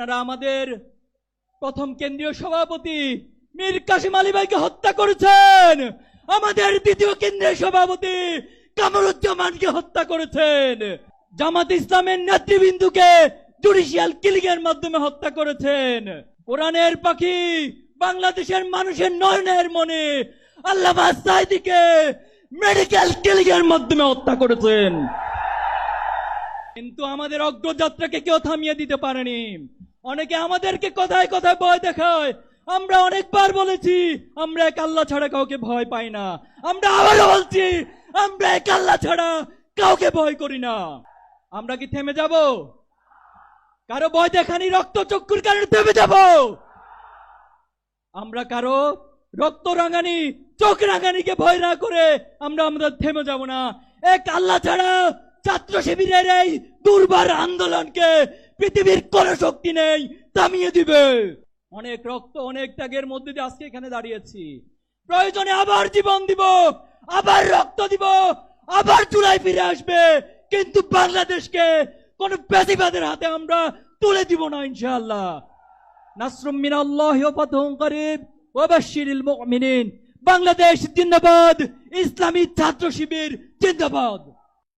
আপনারা আমাদের প্রথম কেন্দ্রীয় সভাপতি মীর কাসিম আলী ভাইকে হত্যা করেছেন। আমাদের দ্বিতীয় কেন্দ্রীয় সভাপতি কামরুজ্জামানকে হত্যা করেছেন। জামাত ইসলামের নেতৃবৃন্দুকে জুডিশিয়াল কিলিং এর মাধ্যমে হত্যা করেছেন। কোরআনের পাখি বাংলাদেশের মানুষের নয়নের মনে আল্লামা সাইদিকে মেডিকেল কিলিং এর মাধ্যমে হত্যা করেছেন। কিন্তু আমাদের অগ্রযাত্রাকে কেউ থামিয়ে দিতে পারেনি। অনেকে আমাদেরকে কথায় কথায় ভয় দেখায়। আমরা অনেকবার বলেছি, আমরা এক আল্লাহ ছাড়া কাউকে ভয় পাই না। আমরা আবারও বলছি, আমরা এক আল্লাহ ছাড়া কাউকে ভয় করি না। আমরা কি থেমে যাব? কারও ভয় দেখানি রক্ত চক্ষুর কারণে থেমে যাব? আমরা কারও রক্ত রাঙানি, চোখ রাঙানিকে ভয় না করে আমরা আমাদের থেমে যাব না। এক আল্লাহ ছাড়া ছাত্র শিবিরের এই দুর্বার আন্দোলনকে পৃথিবীর কোন শক্তি নেই, থামিয়ে দিবে। অনেক রক্ত, অনেক ত্যাগের মধ্যে দিয়ে আজকে এখানে দাঁড়িয়েছি। প্রয়োজনে আবার জীবন দিব, আবার রক্ত দিব, আবার চুলাই ফিরে আসবে। কিন্তু বাংলাদেশকে কোন বেশিবাদের হাতে আমরা তুলে দিব না, ইনশাআল্লাহ। নাসরুম মিনাল্লাহ ওয়া ফাতহুন করিব ওয়া বাশশিরিল মুমিনিন। বাংলাদেশ জিন্দাবাদ, ইসলামী ছাত্র শিবির জিন্দাবাদ।